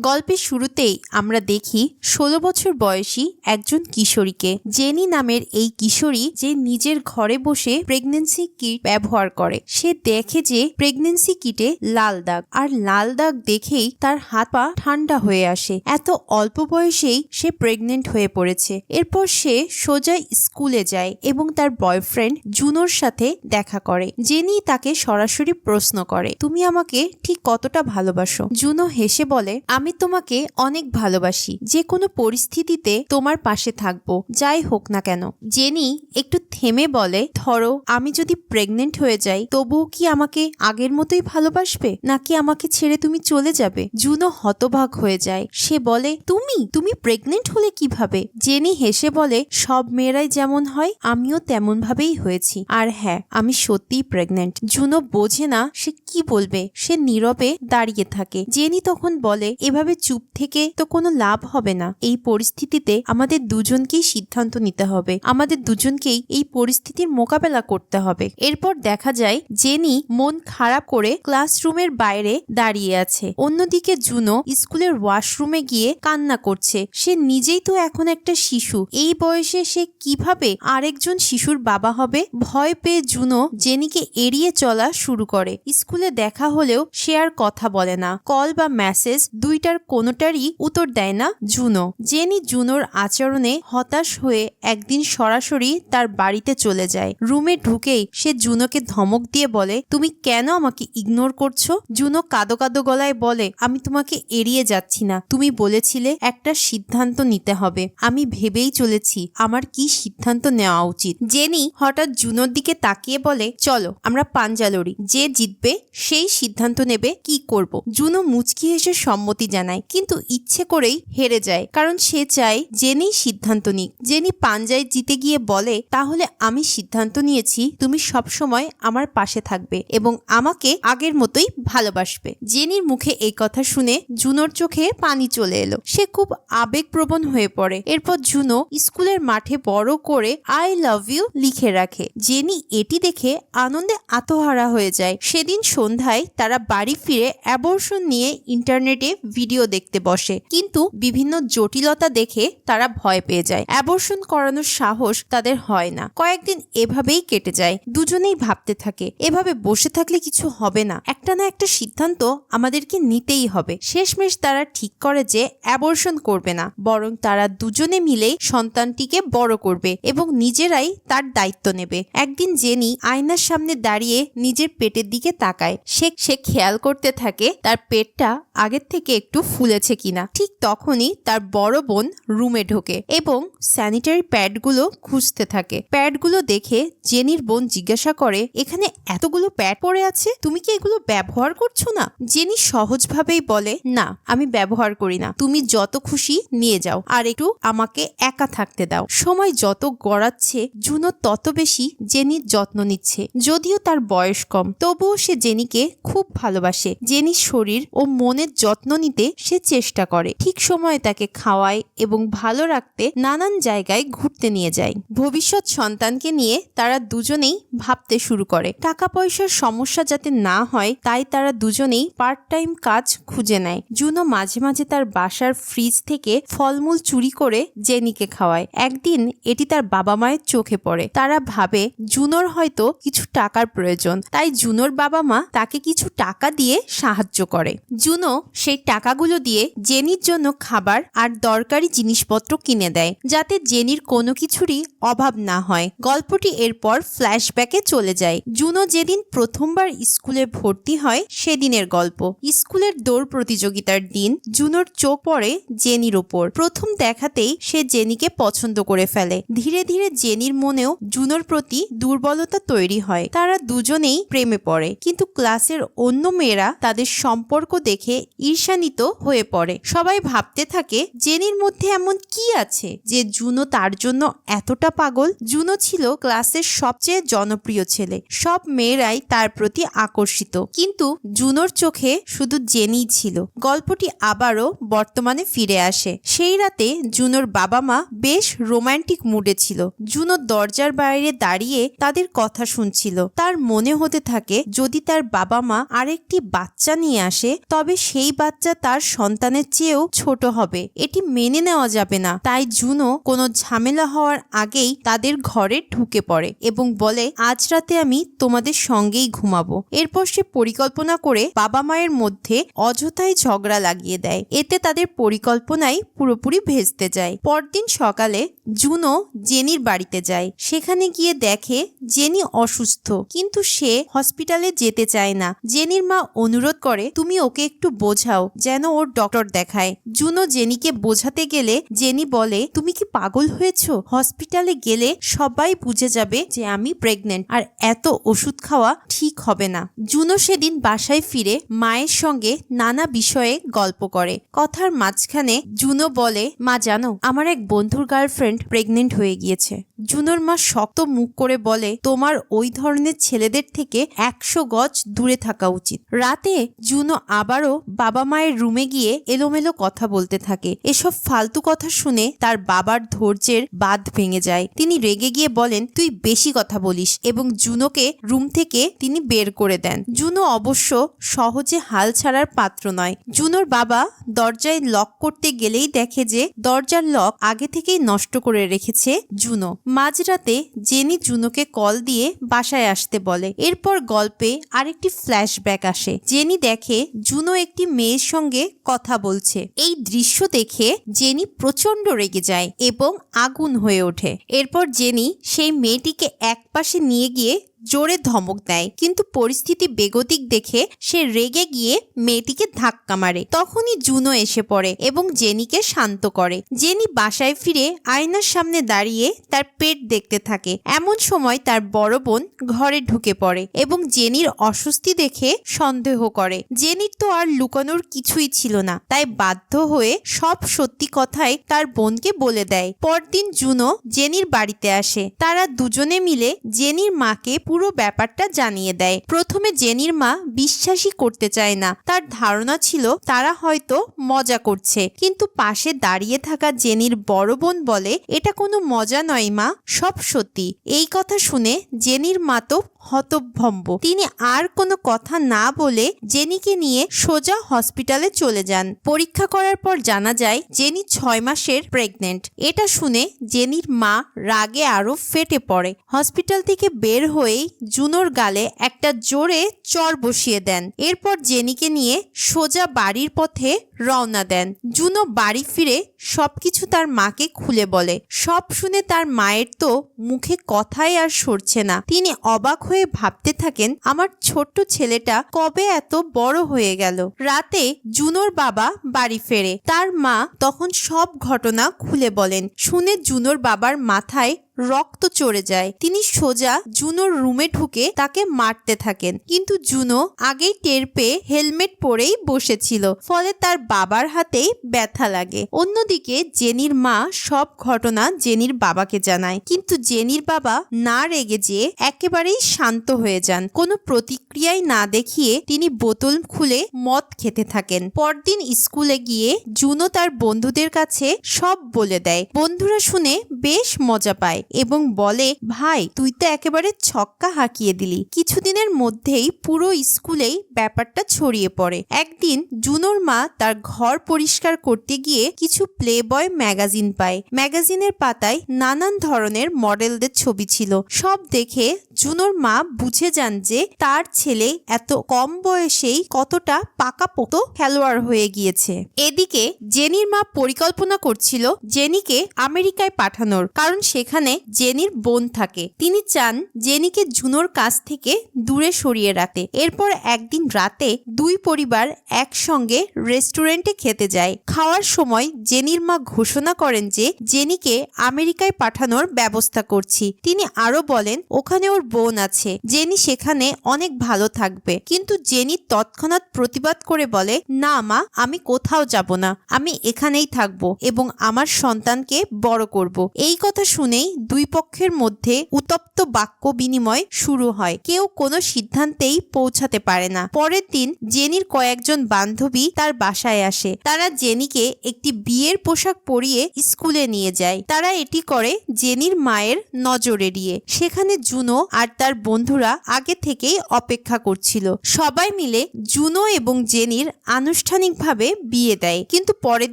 গল্পের শুরুতেই আমরা দেখি ষোলো বছর বয়সী একজন কিশোরীকে, জেনি নামের এই কিশোরী যে নিজের ঘরে বসে প্রেগনেন্সি কিট ব্যবহার করে। সে দেখে যে প্রেগনেন্সি কিটে লাল দাগ, আর লাল দাগ দেখেই তার হাত পা ঠান্ডা হয়ে আসে। এত অল্প বয়সেই সে প্রেগনেন্ট হয়ে পড়েছে। এরপর সে সোজা স্কুলে যায় এবং তার বয়ফ্রেন্ড জুনোর সাথে দেখা করে। জেনি তাকে সরাসরি প্রশ্ন করে, তুমি আমাকে ঠিক কতটা ভালোবাসো? জুনো হেসে বলে, আমি তোমাকে অনেক ভালোবাসি। যে কোনো পরিস্থিতিতে তোমার পাশে থাকব, যাই হোক না কেন। জেনি একটু থেমে বলে, ধরো, আমি যদি প্রেগনেন্ট হয়ে যাই, তবুও কি আমাকে আগের মতোই ভালোবাসবে? নাকি আমাকে ছেড়ে তুমি চলে যাবে? জুনো হতবাক হয়ে যায়। সে বলে, তুমি? তুমি প্রেগনেন্ট হলে কীভাবে? জেনি হেসে বলে, সব মেয়েরাই যেমন হয়, আমিও তেমন ভাবেই হয়েছি। আর হ্যাঁ আমি সত্যিই প্রেগনেন্ট জুনো বোঝে না, সে কি বলবে। সে নীরবে দাঁড়িয়ে থাকে। জেনি তখন বলে এভাবে চুপ থেকে তো কোনো লাভ হবে না। এই পরিস্থিতিতে আমাদের দুজনকেই সিদ্ধান্ত নিতে হবে। আমাদের দুজনকেই এই পরিস্থিতির মোকাবেলা করতে হবে। এরপর দেখা যায়, জেনি মন খারাপ করে ক্লাসরুমের বাইরে দাঁড়িয়ে আছে। অন্যদিকে জুনো স্কুলের ওয়াশরুমে গিয়ে কান্না করছে। সে নিজেই তো এখন একটা শিশু। এই বয়সে সে কীভাবে আরেকজন শিশুর বাবা হবে? ভয় পেয়ে জুনো জেনিকে এড়িয়ে চলা শুরু করে। স্কুলে দেখা হলেও সে আর কথা বলে না। কল বা মেসেজ দুইটার কোনোটারই উত্তর দেয় না জুনো। জেনি জুনোর আচরণে হতাশ হয়ে একদিন সরাসরি তার বাড়িতে চলে যায়। রুমে ঢুকেই সে জুনোকে ধমক দিয়ে বলে, তুমি কেন আমাকে ইগনোর করছ? জুনো কাদো কাদো গলায় বলে, আমি তোমাকে এড়িয়ে যাচ্ছি না। তুমি বলেছিলে একটা সিদ্ধান্ত নিতে হবে। আমি ভেবেই চলেছি আমার কি সিদ্ধান্ত নেওয়া উচিত। জেনি হঠাৎ জুনোর দিকে তাকিয়ে বলে, চলো, আমরা পাঞ্জা লড়ি যে জিতবে, সেই সিদ্ধান্ত নেবে কি করব? জুনো মুচকি হেসে সম্মতি জানায়, কিন্তু ইচ্ছে করেই হেরে যায়। কারণ সে চায় জেনি সিদ্ধান্ত নিক। জেনি পাঞ্জায় জিতে গিয়ে বলে, তাহলে আমি সিদ্ধান্ত নিয়েছি, তুমি সবসময় আমার পাশে থাকবে এবং আমাকে আগের মতোই ভালোবাসবে। জেনির মুখে এই কথা শুনে জুনোর চোখে পানি চলে এলো। সে খুব আবেগপ্রবণ হয়ে পড়ে। এরপর জুনো স্কুলের মাঠে বড় করে আই লাভ ইউ লিখে রাখে। জেনি এটি দেখে আনন্দে আত্মহারা হয়ে যায়। সেদিন সন্ধ্যায় তারা বাড়ি ফিরে অ্যাবর্ষণ নিয়ে ইন্টারনেটে ভিডিও দেখতে বসে। কিন্তু বিভিন্ন জটিলতা দেখে তারা ভয় পেয়ে যায়। অ্যাবর্ষণ করানোর সাহস তাদের হয় না। কয়েকদিন এভাবেই কেটে যায়। দুজনেই ভাবতে থাকে, এভাবে বসে থাকলে কিছু হবে না। একটা না একটা সিদ্ধান্ত আমাদেরকে নিতেই হবে। শেষমেশ তারা ঠিক করে যে অ্যাবর্ষণ করবে না, বরং তারা দুজনে মিলেই সন্তানটিকে বড় করবে এবং নিজেরাই তার দায়িত্ব নেবে। একদিন জেনি আয়নার সামনে দাঁড়িয়ে নিজের পেটের দিকে তাকায়। সে সে খেয়াল করতে থাকে তার পেটটা আগের থেকে একটু ফুলেছে কিনা। ঠিক তখনই তার বড় বোন রুমে ঢোকে এবং স্যানিটারি প্যাডগুলো খুঁজতে থাকে। প্যাডগুলো দেখে জেনির বোন জিজ্ঞাসা করে, এখানে এতগুলো প্যাড পড়ে আছে? তুমি কি এগুলো ব্যবহার করছ না? জেনি সহজভাবেই বলে, না, আমি ব্যবহার করি না। তুমি যত খুশি নিয়ে যাও আর একটু আমাকে একা থাকতে দাও। সময় যত গড়াচ্ছে জুনো তত বেশি জেনির যত্ন নিচ্ছে। যদিও তার বয়স কম, তবুও সে জেনিকে খুব ভালোবাসে। জেনির শরীর ও মনের যত্ন নিতে সে চেষ্টা করে। ঠিক সময়ে তাকে খাওয়ায় এবং ভালো রাখতে নানান জায়গায় ঘুরতে নিয়ে যায়। ভবিষ্যৎ সন্তানকে নিয়ে তারা দুজনেই ভাবতে শুরু করে। টাকা পয়সার সমস্যা যাতে না হয়, তাই তারা দুজনেই পার্ট টাইম কাজ খুঁজে নেয়। জুনো মাঝে মাঝে তার বাসার ফ্রিজ থেকে ফলমূল চুরি করে জেনিকে খাওয়ায়। একদিন এটি তার বাবা মায়ের চোখে পড়ে। তারা ভাবে, জুনোর হয়তো কিছু টাকার প্রয়োজন। তাই জুনোর বাবা মা তাকে কিছু টাকা দিয়ে সাহায্য করে। জুনো সেই টাকাগুলো দিয়ে জেনির জন্য খাবার আর দরকারি জিনিসপত্র কিনে দেয়, যাতে জেনির কোনো কিছুরই অভাব না হয়। গল্পটি এরপর ফ্ল্যাশব্যাকে চলে যায়। জুনো যেদিন প্রথমবার স্কুলে ভর্তি হয়, সেদিনের গল্প। স্কুলের দৌড় প্রতিযোগিতার দিন জুনোর চোখ পড়ে জেনির ওপর। প্রথম দেখাতেই সে জেনিকে পছন্দ করে ফেলে। ধীরে ধীরে জেনির মনেও জুনোর প্রতি দুর্বলতা তৈরি হয়। তারা দুজনেই প্রেমে পড়ে। কিন্তু ক্লাসের অন্য মেয়েরা তাদের সম্পর্ক দেখে ঈর্ষান্বিত হয়ে পড়ে। সবাই ভাবতে থাকে, জেনির মধ্যে এমন কি আছে যে জুনো তার জন্য এতটা পাগল? জুনো ছিল ক্লাসের সবচেয়ে জনপ্রিয় ছেলে। সব মেয়েরাই তার প্রতি আকর্ষিত। কিন্তু জুনোর চোখে শুধু জেনিই ছিল। গল্পটি আবারও বর্তমানে ফিরে আসে। সেই রাতে জুনোর বাবা মা বেশ রোমান্টিক মুডে ছিল। জুনো দরজার বাইরে দাঁড়িয়ে তাদের কথা শুনছিল। তার মনে হতে থাকে, যদি তার বাবা মা আরেকটি বাচ্চা নিয়ে আসে, তবে সেই বাচ্চা তার সন্তানের চেয়েও ছোট হবে। এটি মেনে নেওয়া যাবে না। তাই জুনো কোনো ঝামেলা হওয়ার আগেই তাদের ঘরে ঢুকে পড়ে এবং বলে, আজ রাতে আমি তোমাদের সঙ্গেই ঘুমাবো। এরপর সে পরিকল্পনা করে বাবা মায়ের মধ্যে অযথায় ঝগড়া লাগিয়ে দেয়। এতে তাদের পরিকল্পনাই পুরোপুরি ভেস্তে যায়। পরদিন সকালে জুনো জেনির বাড়িতে যায়। সেখানে গিয়ে দেখে জেনি অসুস্থ, কিন্তু সে হসপিটালে যেতে চায় না। জেনির মা অনুরোধ করে, তুমি ওকে একটু বোঝাও যেন ওর ডক্টর দেখায়। জুনো জেনিকে বোঝাতে গেলে জেনি বলে, তুমি কি পাগল হয়েছো? হসপিটালে গেলে সবাই বুঝে যাবে যে আমি প্রেগনেন্ট আর এত ওষুধ খাওয়া ঠিক হবে না। জুনো সেদিন বাসায় ফিরে মায়ের সঙ্গে নানা বিষয়ে গল্প করে। কথার মাঝখানে জুনো বলে, মা, জানো, আমার এক বন্ধুর গার্লফ্রেন্ড প্রেগনেন্ট হয়ে গিয়েছে। জুনোর মা শক্ত মুখ করে বলে, তোমার ওই ধরনের ছেলেদের থেকে একশো গজ দূরে থাকা উচিত। রাতে জুনো আবারও বাবা মায়ের রুমে গিয়ে এলোমেলো কথা বলতে থাকে। এসব ফালতু কথা শুনে তার বাবার ধৈর্যের বাঁধ ভেঙে যায়। তিনি রেগে গিয়ে বলেন, তুই বেশি কথা বলিস। এবং জুনোকে রুম থেকে তিনি বের করে দেন। জুনো অবশ্য সহজে হাল ছাড়ার পাত্র নয়। জুনোর বাবা দরজায় লক করতে গেলেই দেখে যে দরজার লক আগে থেকেই নষ্ট করে রেখেছে জুনো। মাঝরাতে জেনি জুনোকে কল দিয়ে বাসায় আসতে বলে। এরপর গল্পে আরেকটি ফ্ল্যাশব্যাক আসে। জেনি দেখে জুনো একটি মেয়ের সঙ্গে কথা বলছে। এই দৃশ্য দেখে জেনি প্রচণ্ড রেগে যায় এবং আগুন হয়ে ওঠে। এরপর জেনি সেই মেয়েটিকে এক পাশে নিয়ে গিয়ে জোরে ধমক দেয়। কিন্তু পরিস্থিতি বেগতিক দেখে সে রেগে গিয়ে মেয়েটিকে ধাক্কা মারে। তখনই জুনো এসে পড়ে এবং জেনিকে শান্ত করে। জেনি বাসায় ফিরে আয়নার সামনে দাঁড়িয়ে তার পেট দেখতে থাকে। এমন সময় তার বড় বোন ঘরে ঢুকে পড়ে এবং জেনির অস্বস্তি দেখে সন্দেহ করে। জেনির তো আর লুকানোর কিছুই ছিল না। তাই বাধ্য হয়ে সব সত্যি কথাই তার বোনকে বলে দেয়। পরদিন জুনো জেনির বাড়িতে আসে। তারা দুজনে মিলে জেনির মাকে পুরো ব্যাপারটা জানিয়ে দেয়। প্রথমে জেনির মা বিশ্বাসই করতে চায় না। তার ধারণা ছিল তারা হয়তো মজা করছে। কিন্তু পাশে দাঁড়িয়ে থাকা জেনির বড় বোন বলে, এটা কোনো মজা নয় মা, সব সত্যি। এই কথা শুনে জেনির মা তো হতভম্ব। তিনি আর কোনো কথা না বলে জেনিকে নিয়ে সোজা হসপিটালে চলে যান। পরীক্ষা করার পর জানা যায়, জেনি ছয় মাসের প্রেগনেন্ট। এটা শুনে জেনির মা রাগে আরও ফেটে পড়ে। হসপিটাল থেকে বের হয়েই জুনোর গালে একটা জোরে চর বসিয়ে দেন। এরপর জেনিকে নিয়ে সোজা বাড়ির পথে রওনা দেন। জুনো বাড়ি ফিরে সবকিছু তার মাকে খুলে বলে। সব শুনে তার মায়ের তো মুখে কথাই আর সরছে না। তিনি অবাক হয়ে ভাবতে থাকেন, আমার ছোট্ট ছেলেটা কবে এত বড় হয়ে গেল? রাতে জুনোর বাবা বাড়ি ফেরে। তার মা তখন সব ঘটনা খুলে বলেন। শুনে জুনোর বাবার মাথায় রক্ত চড়ে যায়। তিনি সোজা জুনোর রুমে ঢুকে তাকে মারতে থাকেন। কিন্তু জুনো আগেই টের পেয়ে হেলমেট পরেই বসেছিল। ফলে তার বাবার হাতেই ব্যথা লাগে। অন্যদিকে জেনির মা সব ঘটনা জেনির বাবাকে জানায়। কিন্তু জেনির বাবা না রেগে যেয়ে একেবারেই শান্ত হয়ে যান। কোনো প্রতিক্রিয়াই না দেখিয়ে তিনি বোতল খুলে মদ খেতে থাকেন। পরদিন স্কুলে গিয়ে জুনো তার বন্ধুদের কাছে সব বলে দেয়। বন্ধুরা শুনে বেশ মজা পায়। এবং বলে, ভাই, তুই তো একেবারে ছক্কা হাঁকিয়ে দিলি। কিছুদিনের মধ্যেই পুরো স্কুলেই ব্যাপারটা ছড়িয়ে পড়ে। একদিন জুনোর মা তার ঘর পরিষ্কার করতে গিয়ে কিছু প্লে বয় ম্যাগাজিন পায়। ম্যাগাজিনের পাতায় নানান ধরনের মডেলদের ছবি ছিল। সব দেখে জুনোর মা বুঝে যান যে তার ছেলে এত কম বয়সেই কতটা পাকাপোক্ত খেলোয়াড় হয়ে গিয়েছে। এদিকে জেনির মা পরিকল্পনা করছিল জেনিকে আমেরিকায় পাঠানোর, কারণ সেখানে জেনির বোন থাকে। তিনি চান জেনিকে জুনোর কাছ থেকে দূরে সরিয়ে রাখতে। এরপর একদিন রাতে দুই পরিবার একসঙ্গে রেস্টুরেন্টে খেতে যায়। খাওয়ার সময় জেনির মা ঘোষণা করেন যে, জেনিকে আমেরিকায় পাঠানোর ব্যবস্থা করছি। তিনি আরও বলেন, ওখানে ওর বোন আছে, জেনি সেখানে অনেক ভালো থাকবে। কিন্তু জেনি তৎক্ষণাৎ প্রতিবাদ করে বলে, না মা, আমি কোথাও যাব না। আমি এখানেই থাকব এবং আমার সন্তানকে বড় করব। এই কথা শুনেই দুই পক্ষের মধ্যে উত্তপ্ত বাক্য বিনিময় শুরু হয়। কেউ কোনো সিদ্ধান্তেই পৌঁছাতে পারে না। পরের দিন জেনির কয়েকজন বান্ধবী তার বাসায় আসে। তারা জেনিকে একটি বিয়ের পোশাক পরিয়ে স্কুলে নিয়ে যায়। তারা এটি করে জেনির মায়ের নজর এড়িয়ে। সেখানে জুনো আর তার বন্ধুরা আগে থেকেই অপেক্ষা করছিল। সবাই মিলে জুনো এবং জেনির আনুষ্ঠানিকভাবে বিয়ে দেয়। কিন্তু পরের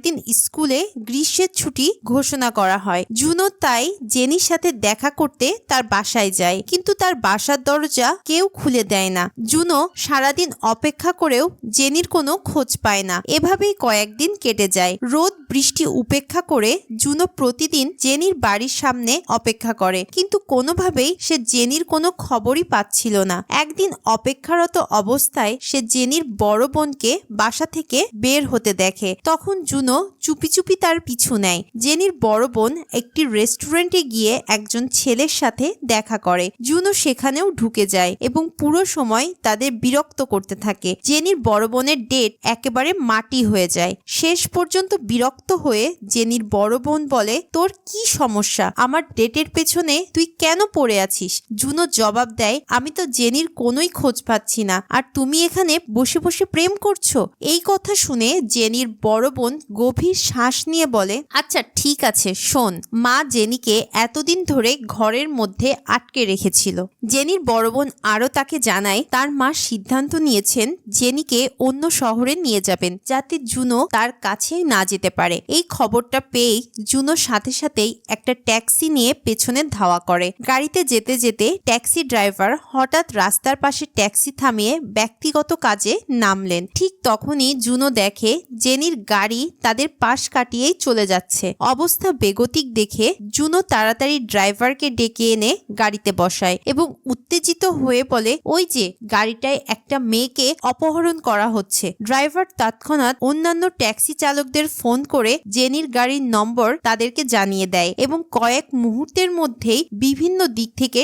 দিন স্কুলে গ্রীষ্মের ছুটি ঘোষণা করা হয়। জুনো তাই জেনির সাথে দেখা করতে তার বাসায় যায়। কিন্তু তার বাসার দরজা কেউ খুলে দেয় না। জুনো সারাদিন অপেক্ষা করেও জেনির কোনো খোঁজ পায় না। এভাবেই কয়েকদিন কেটে যায়। রোদ, বৃষ্টি উপেক্ষা করে জুনো প্রতিদিন জেনির বাড়ির সামনে অপেক্ষা করে। কিন্তু কোনোভাবেই সে জেনির কোনো খবরই পাচ্ছিল না। একদিন অপেক্ষারত অবস্থায় সে জেনির বড় বোনকে বাসা থেকে বের হতে দেখে। তখন জুনো চুপি চুপি তার পিছু নেয়। জেনির বড় বোন একটি রেস্টুরেন্টে গিয়ে একজন ছেলের সাথে দেখা করে। জুনো সেখানেও ঢুকে যায় এবং পুরো সময় তাদের বিরক্ত করতে থাকে। জেনির বড় বোনের ডেট একেবারে মাটি হয়ে যায়। শেষ পর্যন্ত বিরক্ত হয়ে জেনির বড় বোন বলে, তোর কি সমস্যা? আমার ডেটের পেছনে তুই কেন পড়ে আছিস? জুনো জবাব দেয়, আমি তো জেনির কোনোই খোঁজ পাচ্ছি না। আর তুমি এখানে বসে বসে প্রেম করছ? এই কথা শুনে জেনির বড় বোন গভীর শ্বাস নিয়ে বলে আচ্ছা ঠিক আছে, শোন। মা জেনিকে এতদিন ধরে ঘরের মধ্যে আটকে রেখেছিল। জেনির বড় বোন আরও তাকে জানায়, তার মা সিদ্ধান্ত নিয়েছেন জেনিকে অন্য শহরে নিয়ে যাবেন, যাতে জুনো তার কাছে না যেতে পারে। এই খবরটা পেয়েই জুনো সাথে সাথেই একটা ট্যাক্সি নিয়ে পেছনে ধাওয়া করে। গাড়িতে যেতে যেতে ট্যাক্সি ড্রাইভার হঠাৎ রাস্তার পাশে ট্যাক্সি থামিয়ে ব্যক্তিগত কাজে নামলেন। ঠিক তখনই জুনো দেখে জেনির গাড়ি তাদের পাশ কাটিয়েই চলে যাচ্ছে। অবস্থা বেগতিক দেখে জুনো তাড়াতাড়ি ড্রাইভারকে ডেকে এনে গাড়িতে বসায় এবং উত্তেজিত হয়ে বলে, ওই যে, গাড়িটায় একটা মেয়েকে অপহরণ করা হচ্ছে। ড্রাইভার তৎক্ষণাৎ অন্যান্য ট্যাক্সি চালকদের ফোন করে জেনির গাড়ির নম্বর তাদেরকে জানিয়ে দেয় এবং কয়েক মুহূর্তের মধ্যেই বিভিন্ন দিক থেকে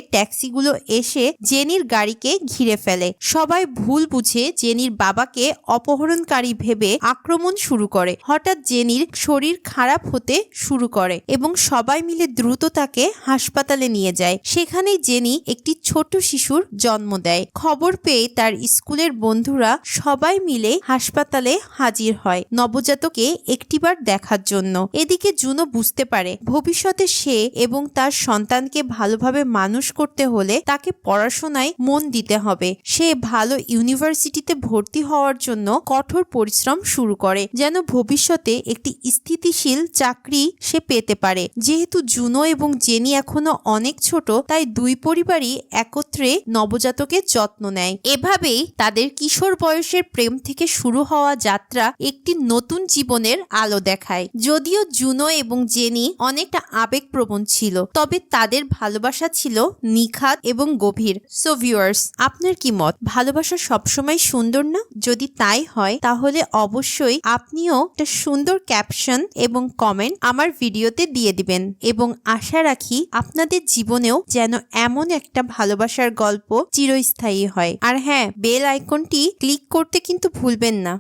ট্যাক্সিগুলো এসে জেনির গাড়িকে ঘিরে ফেলে। সবাই ভুল বুঝে জেনির বাবাকে অপহরণকারী ভেবে আক্রমণ শুরু করে। হঠাৎ জেনির শরীর খারাপ হতে শুরু করে এবং সবাই মিলে দ্রুত তাকে হাসপাতালে নিয়ে যায়। সেখানেই জেনি একটি ছোট শিশুর জন্ম দেয়। খবর পেয়ে তার স্কুলের বন্ধুরা সবাই মিলে হাসপাতালে হাজির হয় নবজাতকে একটিবার দেখার জন্য। এদিকে জুনো বুঝতে পারে, ভবিষ্যতে সে এবং তার সন্তানকে ভালোভাবে মানুষ করতে হলে তাকে পড়াশোনায় মন দিতে হবে। সে ভালো ইউনিভার্সিটিতে ভর্তি হওয়ার জন্য কঠোর পরিশ্রম শুরু করে, যেন ভবিষ্যতে একটি স্থিতিশীল চাকরি সে পেতে পারে। যেহেতু জুনো এবং জেনি এখনও অনেক ছোট, তাই দুই পরিবারই একত্রে নবজাতকের যত্ন নেয়। এভাবেই তাদের কিশোর বয়সের প্রেম থেকে শুরু হওয়া যাত্রা একটি নতুন জীবনের আলো দেখায়। যদিও জুনো এবং জেনি অনেকটা আবেগপ্রবণ ছিল, তবে তাদের ভালোবাসা ছিল নিখাত এবং গভীর। সো ভিউয়ার্স আপনার কি মত? ভালোবাসা সবসময় সুন্দর না? যদি তাই হয়, তাহলে অবশ্যই আপনিও একটা সুন্দর ক্যাপশন এবং কমেন্ট আমার ভিডিওতে দিয়ে দিবেন। এবং আশা রাখি আপনাদের জীবনেও যেন এমন একটা ভালোবাসার গল্প চিরস্থায়ী হয়। আর হ্যাঁ বেল আইকনটি ক্লিক করতে কিন্তু ভুলবেন না।